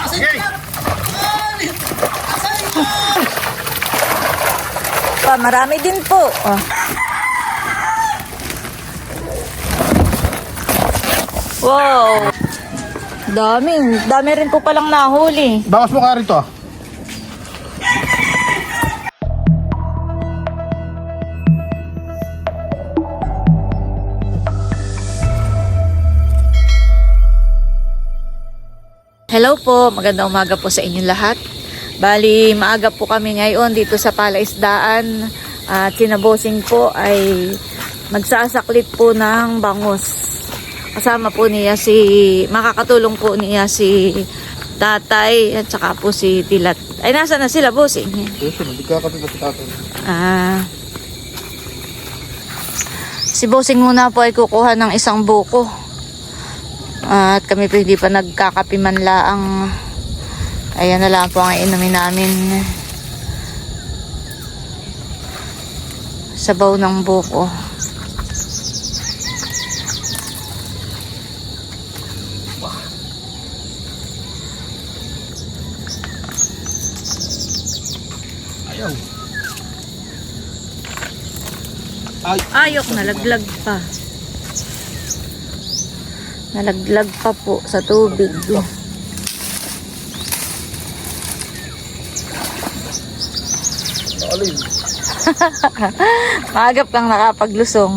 Okay. Pa, marami din po. Oh. Wow. Dami. Dami rin po palang nahuli. Bawas mo ka rito ah. Hello po, magandang umaga po sa inyong lahat. Bali, maaga po kami ngayon dito sa Palaisdaan at sinabosing po ay magsasaklit po ng bangus. Kasama po niya si, makakatulong po niya si tatay at saka po si Tilat. Ay, nasa na sila, bossing? Yes, hindi ka kapit sa tatay. Ah. Si bossing muna po ay kukuha ng isang buko. At kami po hindi pa nagkakapiman laang. Ayan na lang po ang inumin namin. Sabaw ng buko. Ayaw. Ay, Ayok, nalaglag pa. Nalaglag pa po sa tubig. alin. Maagap kang nakapaglusong.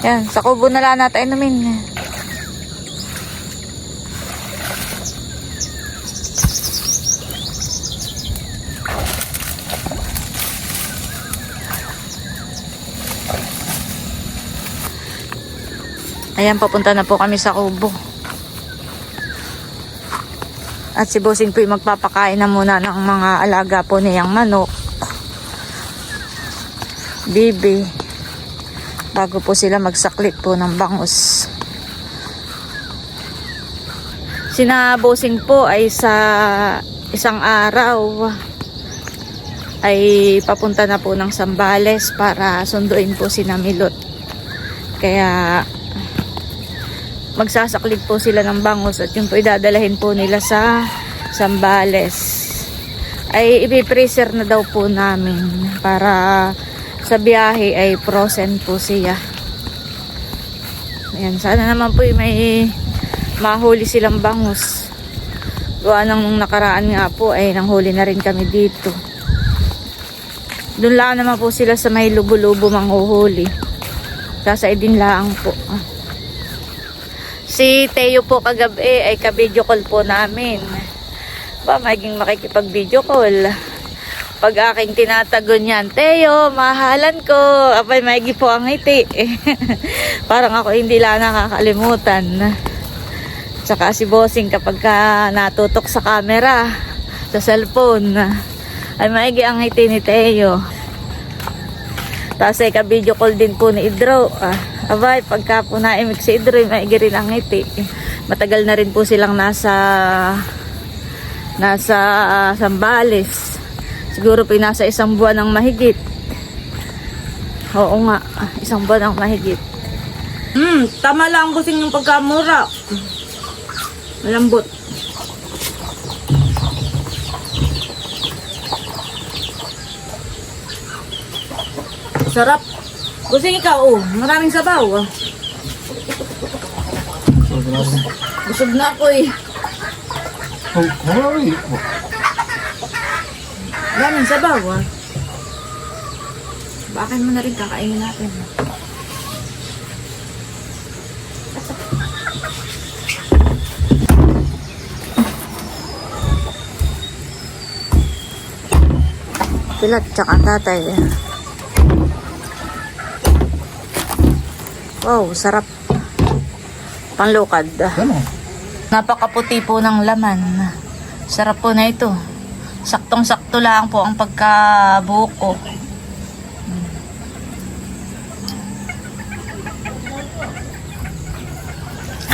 Yan, sa kubo na lang natin inumin. Ayan, papunta na po kami sa kubo. At si Bossing po magpapakain na muna ng mga alaga po niyang manok. Bibi. Bago po sila magsaklit po ng bangus. Sina Bossing po ay sa isang araw ay papunta na po ng Sambales para sunduin po si Namilot. Kaya magsasaklit po sila ng bangus at yung po idadalahin po nila sa Sambales ay ipipreser na daw po namin para sa biyahe ay frozen po siya. Ayan sana naman po may mahuli silang bangus. Gawa ng nakaraan nga po ay nanghuli na rin kami dito. Doon lang naman po sila sa may lubo-lubo manghuhuli. Sasaidin lang po. ah. Si Teo po kagabi ay ka-video call po namin. Ba, maging makikipag-video call. Pag aking tinatagon yan, Teo, mahalan ko. Apay, maigi po ang ngiti. Parang ako hindi lang nakakalimutan. Tsaka si Bossing kapag ka natutok sa camera, sa cellphone, ay maigi ang ngiti ni Teo. Tapos ay ka-video call din po ni Idro. Ah, abay, pagka po naimik si Idro, maigi rin ang ngiti. Matagal na rin po silang nasa nasa ah, Sambales. Siguro po nasa isang buwan ng mahigit. Oo nga, isang buwan ng mahigit. Hmm, tama lang busing yung pagkamura. Malambot. Sarap. Busing ikaw, oh. Maraming sabaw. ah. Busog na ako eh. Oh, hurry. Maraming sabaw ah. Bakan mo na rin kakainin natin. Pilat tsaka tatay. Wow, sarap. Panlukad. Ano? Napakaputi po ng laman. Sarap po na ito. Saktong-sakto lang po ang pagkabuko.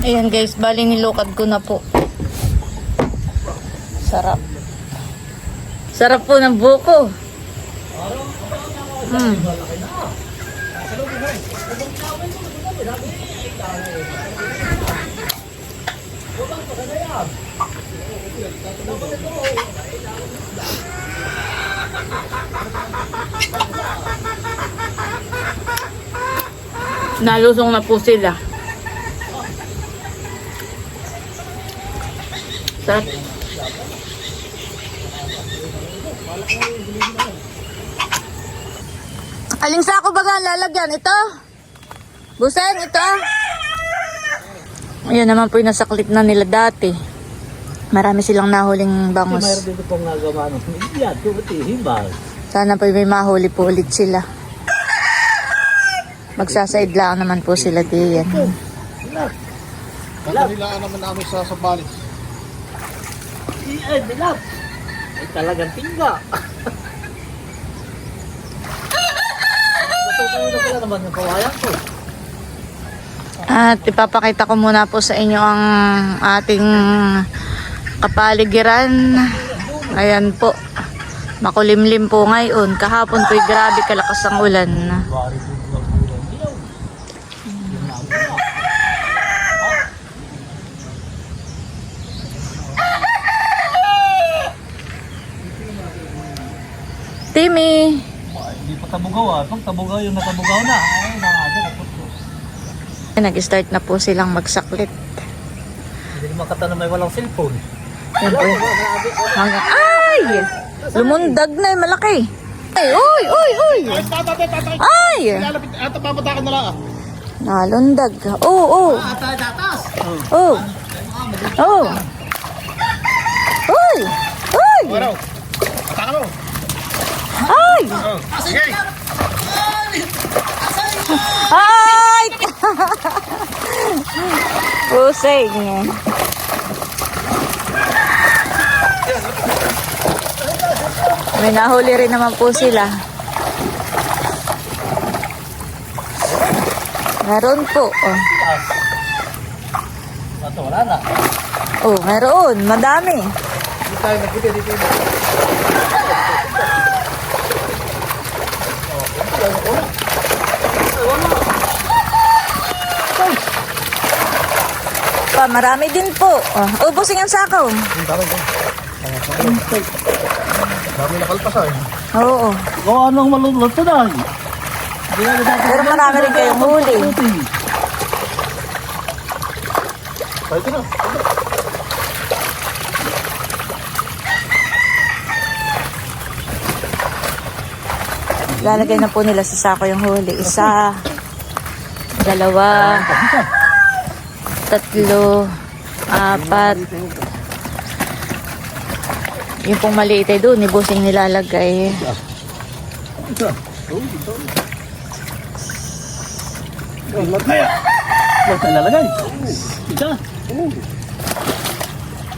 Ayan guys, bali nilukad ko na po. Sarap. Sarap po ng buko. Hmm. Nalusong na po sila. Sarap. Aling sako ba lalagyan? Ito? Buseng, ito ah. Ayan naman po yung nasaklit na nila dati. Marami silang nahuling Mayroon bangus. dito pong nagawa ng yan, tuwati, himbal. Sana po may mahuli po ulit sila. Magsasaid lang naman po sila diyan. Nakanilaan naman namin sa sabalis. Ay, dilap. Ay, talagang tingga. Natutuyo na pala naman yung kawayan ko. At ipapakita ko muna po sa inyo ang ating kapaligiran. Ayan po. Makulimlim po ngayon. Kahapon po'y grabe kalakas ang ulan. Timmy! Hindi pa tabugaw ah. Pag tabugaw yung natabugaw na. Nag-start na po silang magsaklit. Hindi naman kata na may walang cellphone. Yan po. Hanggang, ay! Lumundag na yung malaki. Ay, uy, uy, uy! Ay, ata papatakan na lang ah. Nalundag. Oo, oo. Atay, tatas! Oo. Oo. Uy! Uy! Ay! Oh. Ay! Pusing. May nahuli rin naman po sila. Meron po. Oh, wala na. oh meron. Madami. Hindi tayo nagkita dito. Marami din po. Oh, ubusin ang sakaw. Ang dami ko. Dami nakalpas ah. Oo. O, anong maluluto na? Dapat. Pero marami rin kayong huli. Pwede na. Lalagay na po nila sa sako yung huli. Isa, dalawa, tatlo, apat. Yung pong maliit ay doon, ibusing nilalagay. Huwag ka lalagay. Isa.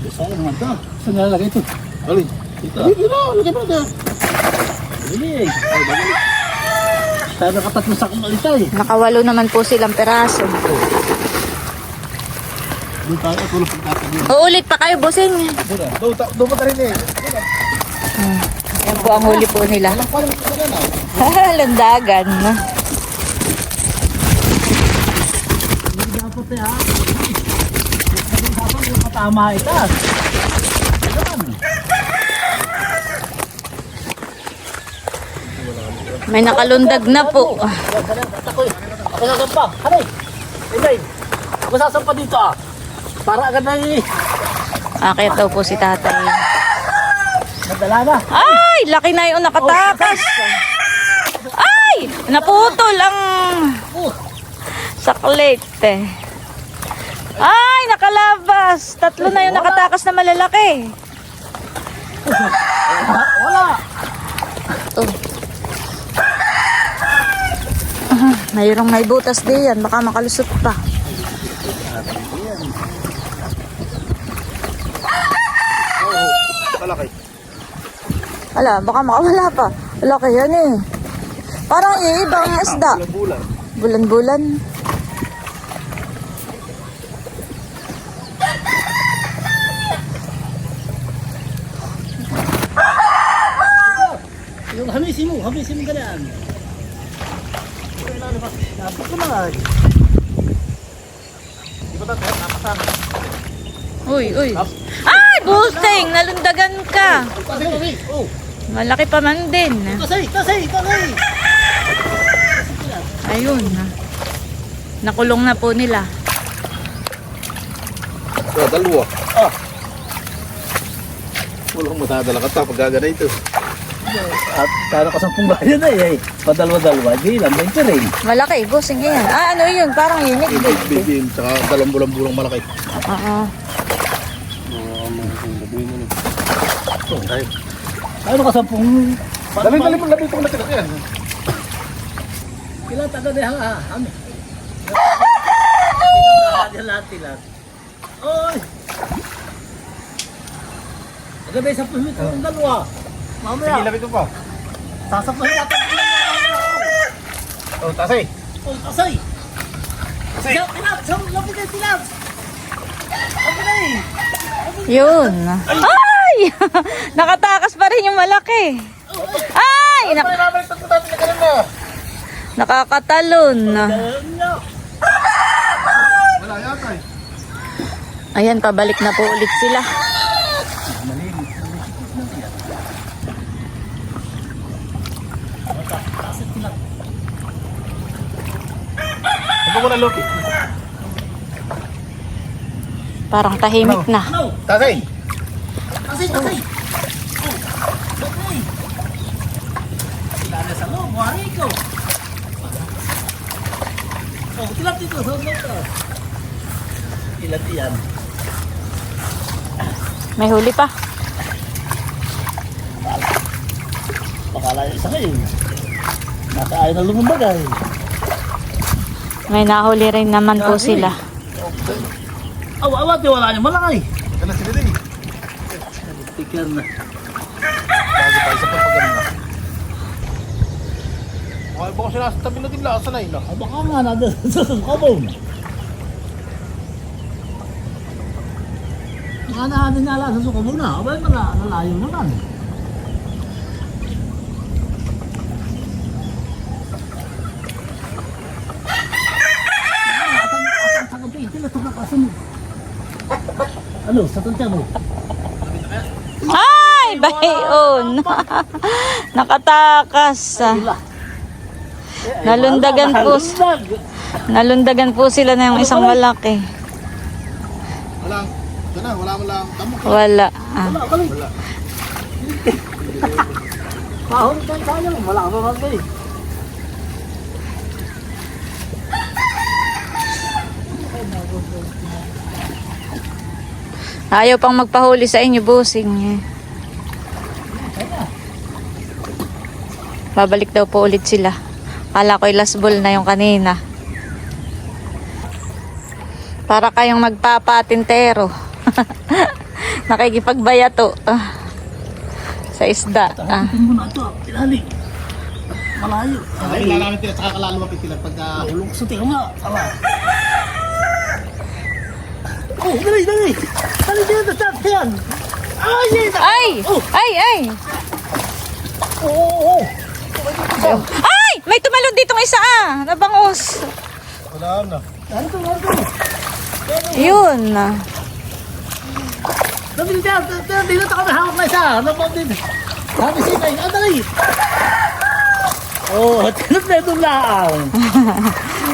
Isa naman ito. Saan nalalagay ito? Alin? Ito. Dito. Lagay mo na. Hindi eh. Tayo nakatatlo sa eh. Nakawalo naman po silang peraso. Doon tayo. Ito lang pagkakagin. Uulit pa kayo, busing. Doon doon pa tayo rin eh. Hmm. Yan po ang huli po nila. Ito. Landagan. Eh katama itas. Ganun. May nakalundag na po. Ako eh. Sasampa. Hanay. Inday. Ako sasampa dito ah. Para agad na eh. Akit daw po si tatay. Nadala na. Ay! Laki na yung nakatakas. Ay! Naputol ang saklit eh. Ay! Nakalabas! Tatlo na yung nakatakas na malalaki. Wala. Oh. Mayroong may butas diyan. Baka makalusot pa. Ala, baka makawala pa. Laki yan eh. Parang iibang isda. Bulan-bulan. Yung hamisin mo, hamisin mo ka na. Dapat ko lang. Di ba tayo? Napatan. Uy, uy. Ay, busting! Nalundagan ka. Oh, Malaki pa man din. Kasay, kasay, kasay. Ayun. Nakulong na po nila. So, dalawa. Ah. Walang matadala ka tapos gagana ito. At kano ka sampung bayan na eh. Padalwa-dalwa, di lang, 20 rin. Malaki, busing yan. Ah, ano yun? Parang unit. Big, big, big. Tsaka dalawang bulang-bulang malaki. Oo. Oh, ay. Kano ka sampung... Daling daling mo labi itong natira yan. Ilan taga na ha? Ano? Ilan lahat ilan? Oy! Agad ay sa puhit ng dalawa. Sige, Mamaya, labi ko pa. sasapahin natin. Oh, tasay. Oh! Tasay. Tilaps! Lapit kayo, tilaps! Lapit kayo! Yun. Ay! Nakatakas pa rin yung malaki. Ay! Nak- Ay, nabalik na natin na ganun na. nakakatalon. Eh. Ayan, pabalik na po ulit sila. Na. Parang tahimik na. Ano? Tasay. Kasay, kasay! Oh, kasay! Kilala sa loob, buhari ko! Oh, tilap dito, sa loob ka. Ilan yan? May huli pa. Pakala yung isa kayo. Nakaayon na lumambagay. May nahuli rin naman po sila. Awa, awa, di wala niyo malaki. Ito na sila din eh. Tikar na. Bago tayo sa pagpaganda. Okay, baka sila sa tabi natin lang. Sanay na. Ah, baka nga na kabong. Nga na din nala sa sukabong na. Abay, nala, nalayo naman. Ano, sa tantya mo? Ay! Bayon! Nakatakas. Nalundagan po. Nalundag. Nalundagan po sila na yung isang malaki. Wala. Na, wala mo lang. Wala. Ah. Wala, balik. Pahon tayo. Wala ka ba? Ayaw pang magpahuli sa inyo, busing. eh. Babalik daw po ulit sila. Kala ko'y last ball na yung kanina. Para kayong magpapatintero. Nakikipagbayato. ah, sa isda. Ah. Tinali. Malayo. Ay, lalamit nila. Tsaka kalalumapit sila pagka... Ulong sa tingin nga. Ala. Oh, dali, dali. Dali dyan, tatap yan. Ay, ay, Ay! Ay! Ay! Oo, oo, oo. Ay! May tumalon ditong isa ah! Nabangos. Wala na. Narito, narito. Yun. Dali dyan, dali, na kami hawak na isa. Ano ba din? Sabi si Nay, ah, dali. Oh, tinap na ito lang.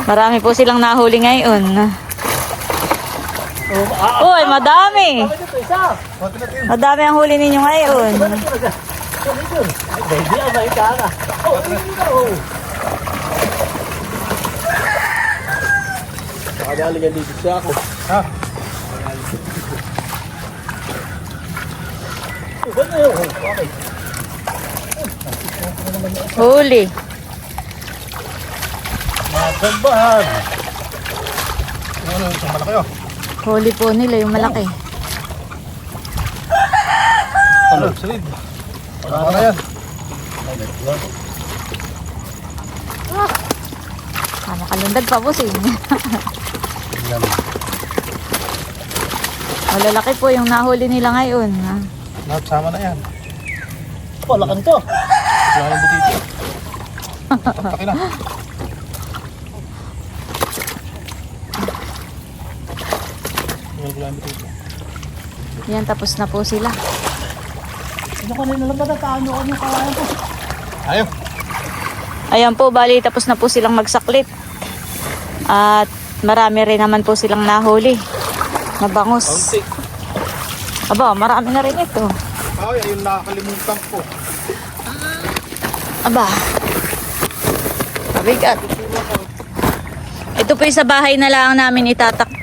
Marami po silang nahuli ngayon. Oh, ah, Uy, madami. Pati natin. Madami ang huli ninyo ngayon. Baby. Oh, ito na, oh. Nakadali nga dito siya ako. Ha? Huli. Magandbahan. Ano, isang malaki oh. Huli po nila yung malaki. Ano, silid. Wala na yan. Ah, makalundag pa po sing. Malalaki po yung nahuli nila ngayon. ah. Lahat sama na yan. Oh, lakan to. Wala nang butito. Takin na. Yan, tapos na po sila. Ano kanina lang ba nataano ko yung kawayan ko? Ayaw. Ayan po, bali tapos na po silang magsaklit. At marami rin naman po silang nahuli. Nabangus. Aba, marami na rin ito. Ay, ayun nakakalimutan ko. Aba. Mabigat. Ito po yung sa bahay na lang namin itataktak.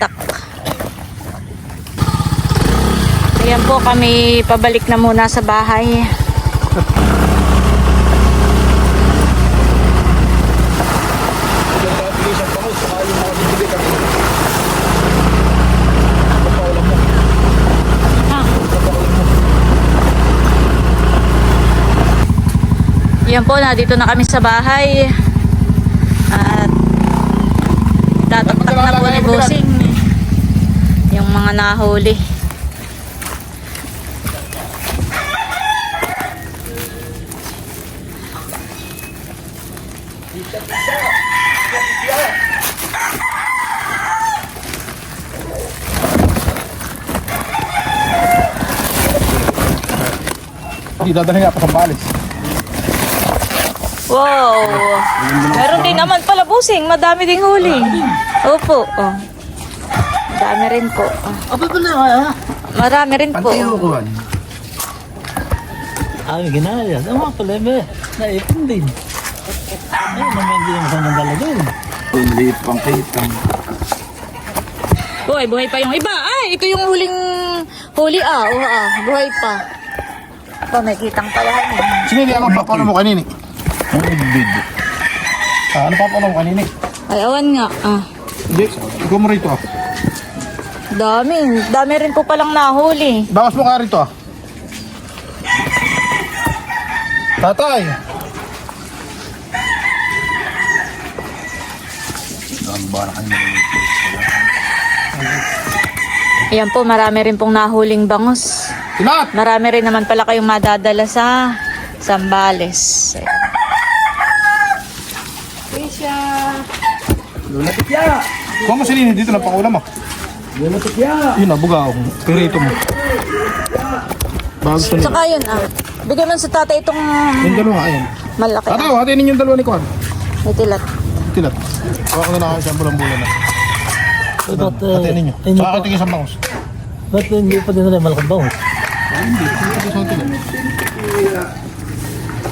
Ayan po kami pabalik na muna sa bahay. Yan po, nandito na kami sa bahay. At tataktak na po ni Bossing yung mga nahuli. Hindi, dadalhin nga pa sa balis. Wow! Meron din naman pala Bossing, madami ding huli. Opo. Oh. Madami rin po. Oh. Aba ba na ha? Marami rin po. kuhan. Ay, ginaya. Ano nga pala ba? Naipon din. Ay, naman hindi yung isang nandala din. Ang liit pang kitang. Buhay, buhay pa yung iba. Ay, ito yung huling huli ah. Oo ah, buhay pa. Ito, may kitang tawahan. Sino di ang papaulam mo kanini? Ang video. Ah, ano papaulam mo kanini? Ay, awan nga. Ah. Hindi, ikaw mo rito ah. Dami. Dami rin po palang nahuli. Bawas mo ka rito ah. Tatay! Ang bara kanina. Ayan po, marami rin pong nahuling bangus. Tinat! Marami rin naman pala kayong madadala sa Sambales. Lola Tipya! Kuha mo silinin dito na pangulam ah. Lola Tipya! Yun ah, bugaw. Pirito mo. Bago sa nila. Tsaka yun ah. Bigyan mo sa tatay itong Yung dalawa, ayan. malaki. Tatay, hatinin yung dalawa ni Kwan. May tilat. Tilat. Kuha ko na lang ako isang bulan-bulan na. Ba't, eh, Hatinin nyo. eh, Saka katingin sa bangus. ba't hindi pa din nila malakang bangus? Hindi, hindi ko sa tilat.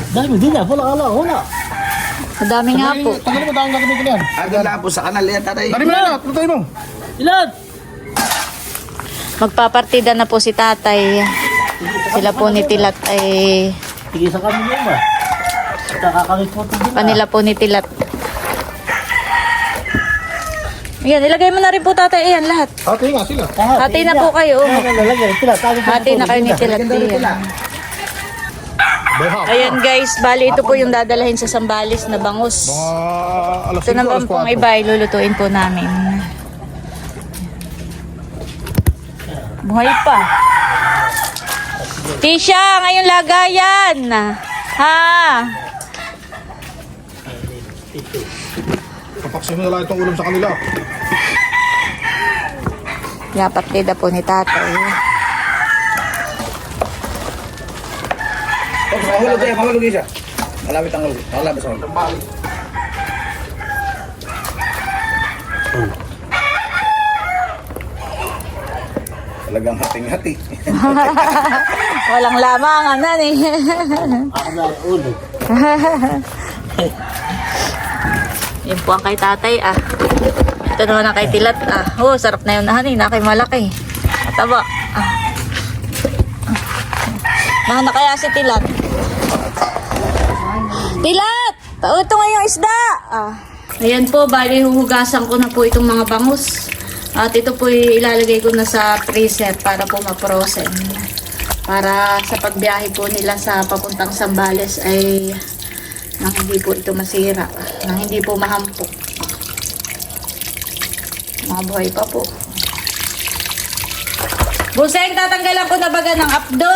Dami din na, wala ala, wala. Madami nga po. Tagal mo, dahil gagawin ko na yan. Agad lang po sa kanal yan, tatay. Dari mo na yan, tutay mo. Ilan? Magpapartida na po si tatay. Sila po ni Tilat ay Sige sa kami niya ba? Kakakamit po ito din kanila po ni Tilat. Ayan, ilagay mo na rin po tatay. Ayan, lahat. Hati nga sila. Hati na po kayo. Lalagyan, sila, tago pa Hati na kayo ni Tilat. Ayan. Ayan guys, bali ito po yung dadalahin sa Sambales na bangus. Mga Ito 5, naman pong 4. iba ay lulutuin po namin. Buhay pa. Tisha, ngayon lagayan. Ha? Kapaksin mo na lang itong ulam sa kanila. Yapat po ni tatay. Mahulog kayo, mahulog isa. Malapit ang hulog. Malapit ang hulog. Talagang hating-hati. Walang lamang, anan eh. Ako na ulo. Yun po ang kay tatay ah. Ito naman ang kay tilat ah. Oh, sarap na yun na honey, na kay malaki. Mataba. Ah. Mahana kaya si tilat. Tilat! Oh, ito nga yung isda! Ah. Ayan po, bali huhugasan ko na po itong mga bangus. At ito po ilalagay ko na sa freezer para po ma-frozen. Para sa pagbiyahe po nila sa papuntang Sambales ay nang hindi po ito masira, nang hindi po mahampok. Mga buhay pa po. Buseng, tatanggalan ko na baga ng apdo.